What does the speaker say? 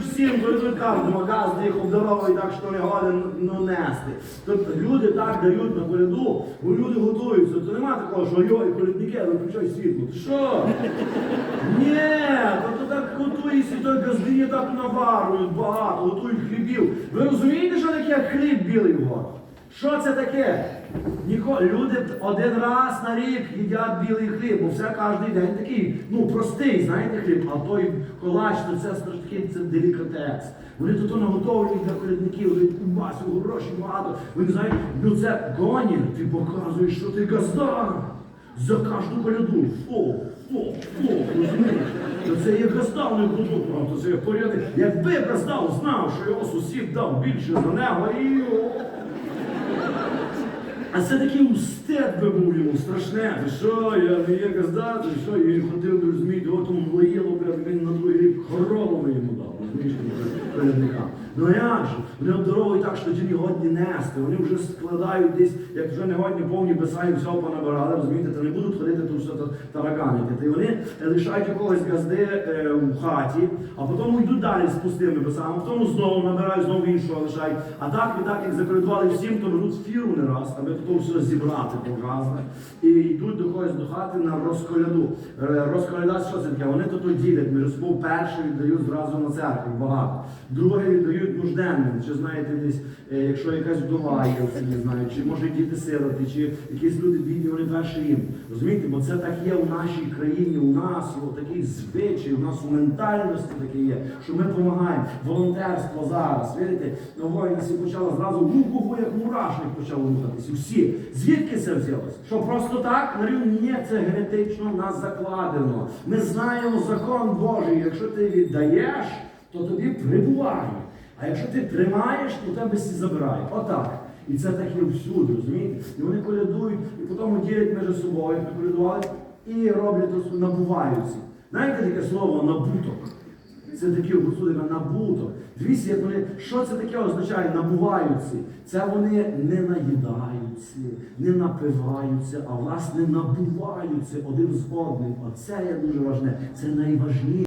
всім, колядують кожному, газ їх обдаровують так, що не годен ну, нести. Тобто люди так дають на коляду, бо люди готуються. То нема такого, що йой, колядники, виключай світло. Ти що? Ні, тобто так готуєшся, той газдині так наварують багато, готують хлібів. Ви розумієте, що таке хліб білий в? Що це таке? Ніко, люди один раз на рік їдять білий хліб, бо все кожен день такий, ну простий, знаєте, хліб, а той колач, то це страшний, це делікатес. Вони тут наготовлюють для колядників, дають кубасу, гроші багато. Вони знають, ну це гонір, ти показуєш, що ти газда. За кожну коляду. Фу, фу, фу, розумієш? То це є не буду, правда, це є порядок. Якби газдав знав, що його сусід дав більше за нього, і о, а це такий устет би був йому страшне. Ти що, я не є газда, ти що, я ходив, розумієте, розумієш, передника. Ну як же? Вони обдаровують так, що ті годні нести. Вони вже складають десь, як вже не годні повні беса і всього понабирали, розумієте, то не будуть ходити тут все та- тараганити. Та вони лишають якогось газди е, в хаті, а потім йдуть далі з пустими бесами, а потім знову набирають, знову іншого лишають. А так і так, як заколядували всім, то беруть фіру не раз, аби то все зібрати показне. І йдуть до когось до хати на розколяду. Е, Розколяда, що це таке? Вони то ділять між собою перший віддають зразу на церкву багато. Друге віддають нужденним. Чи знаєте десь, е, якщо якась вдова є селі, знаю, чи може діти сироти, чи якісь люди бідні, вони перші їм. Розумієте, бо це так є у нашій країні, у нас такий звичай, у нас у ментальності таке є, що ми допомагаємо. Волонтерство зараз, видите, на воїнці почало зразу гу-гу-гу, як мурашник почав рухатися. Всі. Звідки це взялося? Що просто так? Говорю, ні, це генетично нас закладено. Ми знаємо закон Божий. Якщо ти віддаєш, то тобі прибуває. А якщо ти тримаєш, то тебе всі забирають. Отак. І це так є всюди, розумієте? І вони колядують, і потім ділять між собою, як колядували, і роблять набуваються. Знаєте таке слово набуток? Це таке господи набуток. Дивіться, як вони, що це таке означає набуваються? Це вони не наїдаються, не напиваються, а власне набуваються один з одним. Оце є дуже важне. Це найважніше.